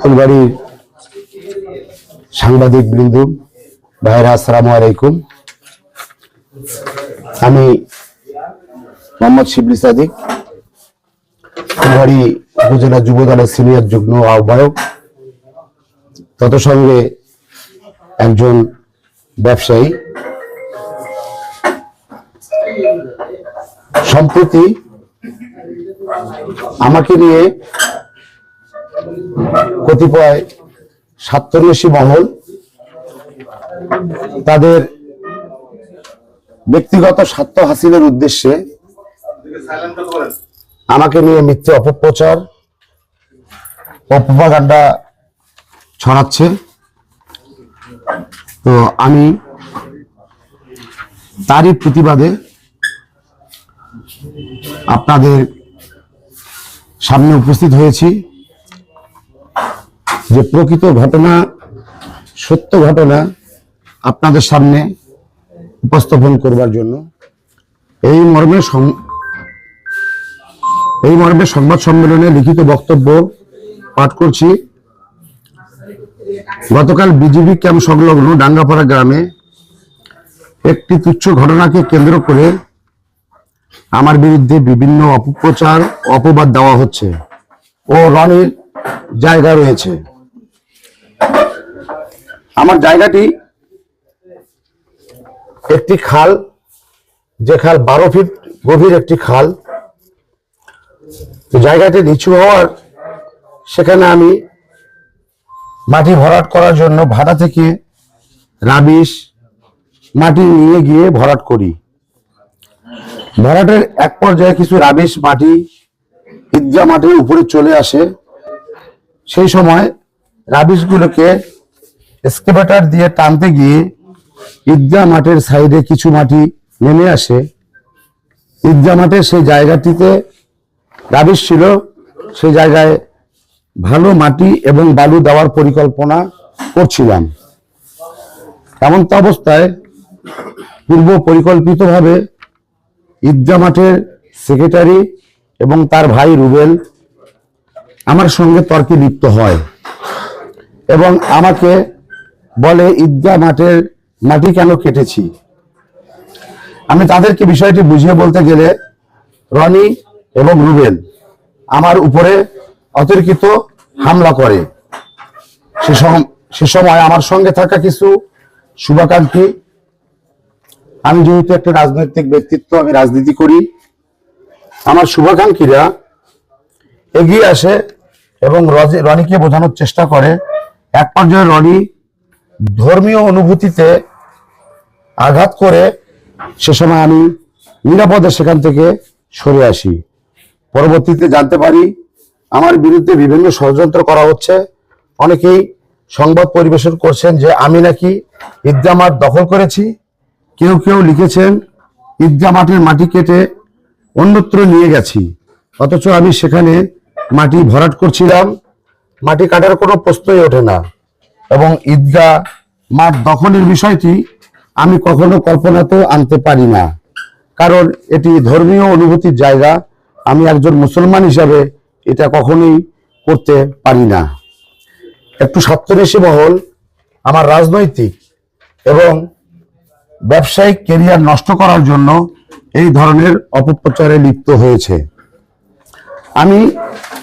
ফুলবাড়ির সাংবাদিক বৃন্দু ভাইরা আসসালামু আলাইকুম। আমি মোহাম্মদ শিবলি সাদিক, ফুলবাড়ি উপজেলা যুব দলের সিনিয়র যুগ্ম আহ্বায়ক। তত সঙ্গে একজন ব্যবসায়ী। সম্প্রতি আমাকে নিয়ে কতিপয় স্বার্থন্বেষী মহল তাদের ব্যক্তিগত স্বার্থ হাসিলের উদ্দেশ্যে আমাকে নিয়ে মিথ্যে অপপ্রচার, অপপ্রপাগান্ডা ছড়াচ্ছে। তো আমি তারই প্রতিবাদে আপনাদের সামনে উপস্থিত হয়েছি। যে প্রকৃত ঘটনা, সত্য ঘটনা আপনাদের সামনে উপস্থাপন করবার জন্য এই মর্মে এই মর্মে সংবাদ সম্মেলনে লিখিত বক্তব্য পাঠ করছি। গতকাল বিজেপি ক্যাম্প সংলগ্ন ডাঙ্গাপাড়া গ্রামে একটি তুচ্ছ ঘটনাকে কেন্দ্র করে আমার বিরুদ্ধে বিভিন্ন অপপ্রচার, অপবাদ দেওয়া হচ্ছে ও রনির জায়গা রয়েছে। আমার জায়গাটি একটি খাল, যে খাল বারো ফিট গভীর একটি খাল। জায়গাটি নিচু হওয়ার সেখানে আমি মাটি ভরাট করার জন্য ভাড়া থেকে রাবিশ মাটি নিয়ে গিয়ে ভরাট করি। ভরাটের এক পর্যায়ে কিছু রাবিশ মাটি ঈদগা মাটির উপরে চলে আসে। সেই সময় রাবিশগুলোকে এক্সকেভেটর দিয়ে টানতে গিয়ে ঈদগা মাঠের সাইডে কিছু মাটি নেমে আসে। ঈদগা মাঠের সেই জায়গাটিতে রাবিশ ছিল। সেই জায়গায় ভালো মাটি এবং বালু দেওয়ার পরিকল্পনা করছিলাম। এমন তো অবস্থায় পূর্ব পরিকল্পিতভাবে ঈদগা মাঠের সেক্রেটারি এবং তার ভাই রুবেল আমার সঙ্গে তর্কে লিপ্ত হয় এবং আমাকে বলে ঈদগা মাঠের মাটি কেন কেটেছি? আমি তাদেরকে বিষয়টি বুঝিয়ে বলতে গেলে, রনি এবং রুবেল আমার উপরে অতর্কিত হামলা করে। সে সময় আমার সঙ্গে থাকা কিছু শুভাকাঙ্ক্ষী। আমি যেহেতু একটা রাজনৈতিক ব্যক্তিত্ব, আমি রাজনীতি করি। আমার শুভাকাঙ্ক্ষীরা এগিয়ে আসে এবং রনিকে বোঝানোর চেষ্টা করে। এক পর্যায়ে রনি ধর্মীয় অনুভূতিতে আঘাত করে সে সময় আমি নিরাপদে সেখান থেকে সরে আসি। পরবর্তীতে জানতে পারি আমার বিরুদ্ধে বিভিন্ন ষড়যন্ত্র করা হচ্ছে। অনেকেই সংবাদ পরিবেশন করছেন যে আমি নাকি ঈদগা মাঠ দখল করেছি। কেউ কেউ লিখেছেন ঈদগা মাঠের মাটি কেটে অন্যত্র নিয়ে গেছি। অথচ আমি সেখানে মাটি ভরাট করছিলাম। মাটি কাটার কোনো প্রশ্নই ওঠে না। এবং ঈদগা মাঠ দখলের বিষয়টি আমি কখনো কল্পনাতেও আনতে পারি না। কারণ এটি ধর্মীয় অনুভূতির জায়গা। আমি একজন মুসলমান হিসাবে এটা কখনোই করতে পারি না। একটু সপ্তরেশী মহল, আমার রাজনৈতিক এবং ব্যবসায়িক কেরিয়ার নষ্ট করার জন্য এই ধরনের অপপ্রচারে লিপ্ত হয়েছে। আমি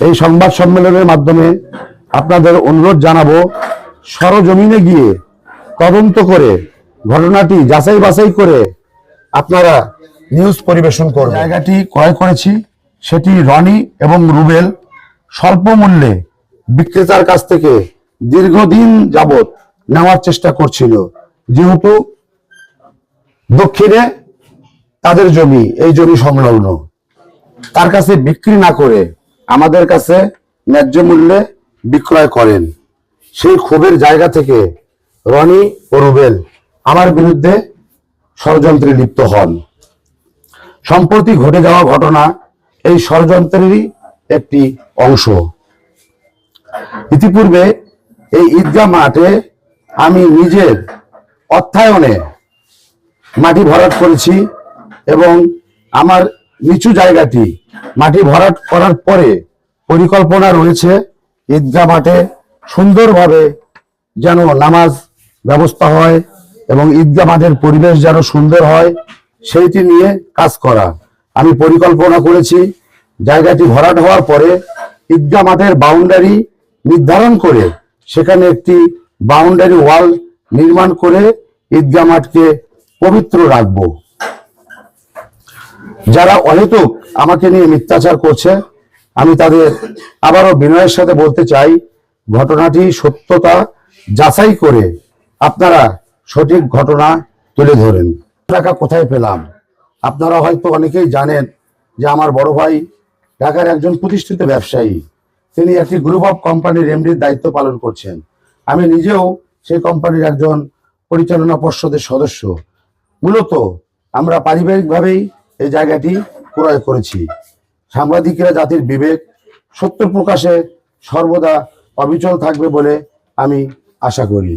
এই সংবাদ সম্মেলনের মাধ্যমে আপনাদের অনুরোধ জানাব সরজমিনে গিয়ে তদন্ত করে ঘটনাটি যাচাই বাছাই করে আপনারা নিউজ পরিবেশন করবেন। জায়গাটি ক্রয় করেছি সেটি রনি এবং রুবেল স্বল্প মূল্যে বিক্রেতার কাছ থেকে দীর্ঘদিন যাবত নেওয়ার চেষ্টা করছিল। যেহেতু দক্ষিণে তাদের জমি এই জমি সংলগ্ন। তার কাছে বিক্রি না করে আমাদের কাছে ন্যায্য মূল্যে বিক্রয় করেন। সেই ক্ষোভের জায়গা থেকে রনি ও রুবেল আমার বিরুদ্ধে ষড়যন্ত্রে লিপ্ত হন। সম্প্রতি ঘটে যাওয়া ঘটনা এই ষড়যন্ত্রেরই একটি অংশ। ইতিপূর্বে এই ঈদগাহ মাঠে আমি নিজের অর্থায়নে মাটি ভরাট করেছি এবং আমার নিচু জায়গাটি মাটি ভরাট করার পরে পরিকল্পনা রয়েছে ঈদগাহ মাঠে সুন্দরভাবে যেন নামাজ ব্যবস্থা হয় এবং ঈদগাহ মাঠের পরিবেশ যেন সুন্দর হয়, সেইটি নিয়ে কাজ করা। আমি পরিকল্পনা করেছি, জায়গাটি ভরাট হওয়ার পরে ঈদগাহ মাঠের বাউন্ডারি নির্ধারণ করে, সেখানে একটি বাউন্ডারি ওয়াল নির্মাণ করে ঈদগাহ মাঠকে পবিত্র রাখব। যারা অহেতুক আমাকে নিয়ে মিথ্যাচার করছে, আমি তাদের আবারও বিনয়ের সাথে বলতে চাই ঘটনাটি সত্যতা যাচাই করে আপনারা সঠিক ঘটনা তুলে ধরেন। টাকা কোথায় পেলাম? আপনারা হয়তো অনেকেই জানেন যে আমার বড় ভাই ঢাকার একজন প্রতিষ্ঠিত ব্যবসায়ী। তিনি একটি গ্রুপ অফ কোম্পানির এমডির দায়িত্ব পালন করছেন। আমি নিজেও সেই কোম্পানির একজন পরিচালনা পর্ষদের সদস্য। মূলত আমরা পারিবারিকভাবেই এই জায়গাটি ক্রয় করেছি। সাংবাদিকরা জাতির বিবেক, সত্য প্রকাশে সর্বদা অবিচল থাকবে বলে আমি আশা করি।